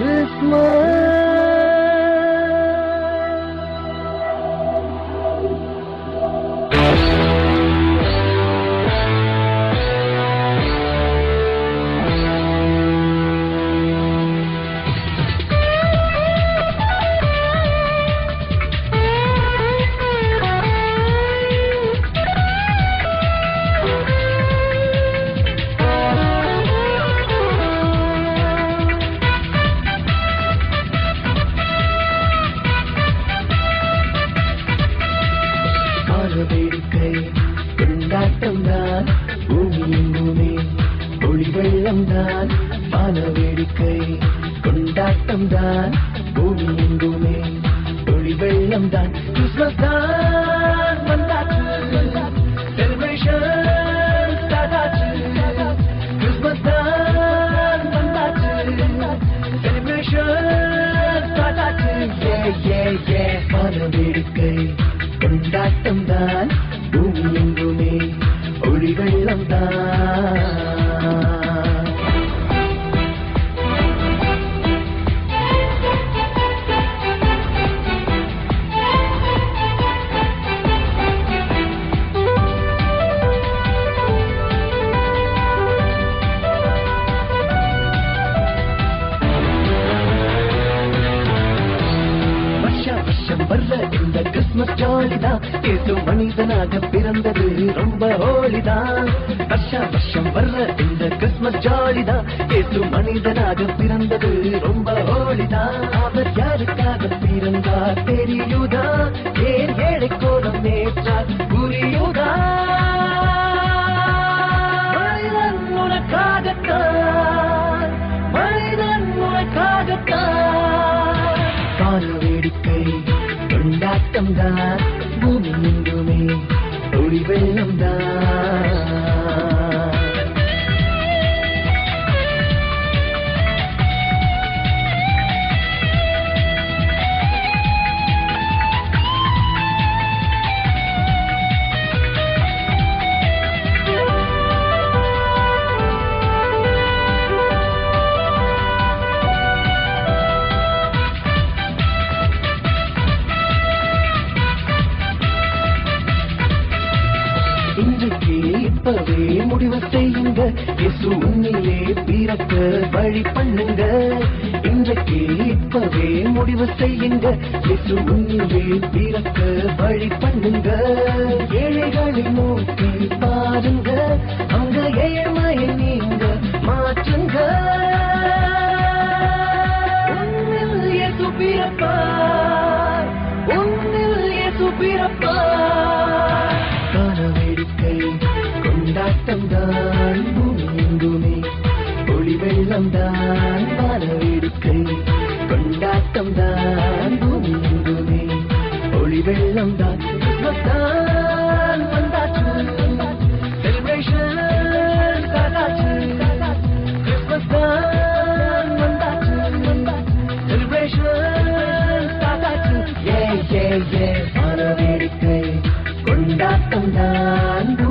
வேடிக்கை ஒளி வெள்ளம் வான வேடிக்கை கொண்டாட்டம் தான் பூமி எங்குமே ஒளி வெள்ளம் தான் கிறிஸ்மஸ் தான் வந்தாச்சு செலிப்ரேஷன் ஸ்டார்ட் கிறிஸ்மஸ் தான் வந்தாச்சு செலிப்ரேஷன் ஸ்டார்ட் ஆச்சு ஏ ஏ ஏ வான வேடிக்கை கொண்டாட்டம் தான் பூமி எங்குமே ஒளி வெள்ளம் தான் வருஷா வருஷம் வர்ற இந்த கிறிஸ்துமஸ் ஜாலிதான் ஏசு மனிதனாக பிறந்தது ரொம்ப ஹோலிதான் வருஷா வருஷம் வர்ற இந்த கிறிஸ்துமஸ் ஜாலிதான் ஏசு மனிதனாக பிறந்தது ரொம்ப ஹோலிதான் அவர் யாருக்காக பிறந்தா தெரியுதா? ஏன் ஏழை கோலம் நேற்றார் கொண்டாட்டம் தான் பூமி எங்குமே ஒளி வெள்ளம் இப்பவே முடிவு செய்யுங்க. இயேசு உன்னிலே பிறக்க வழி பண்ணுங்க. இன்றைக்கு இப்பவே முடிவு செய்யுங்க. இயேசு உன்னிலே பிறக்க வழி பண்ணுங்க. ஏழு Come down, go.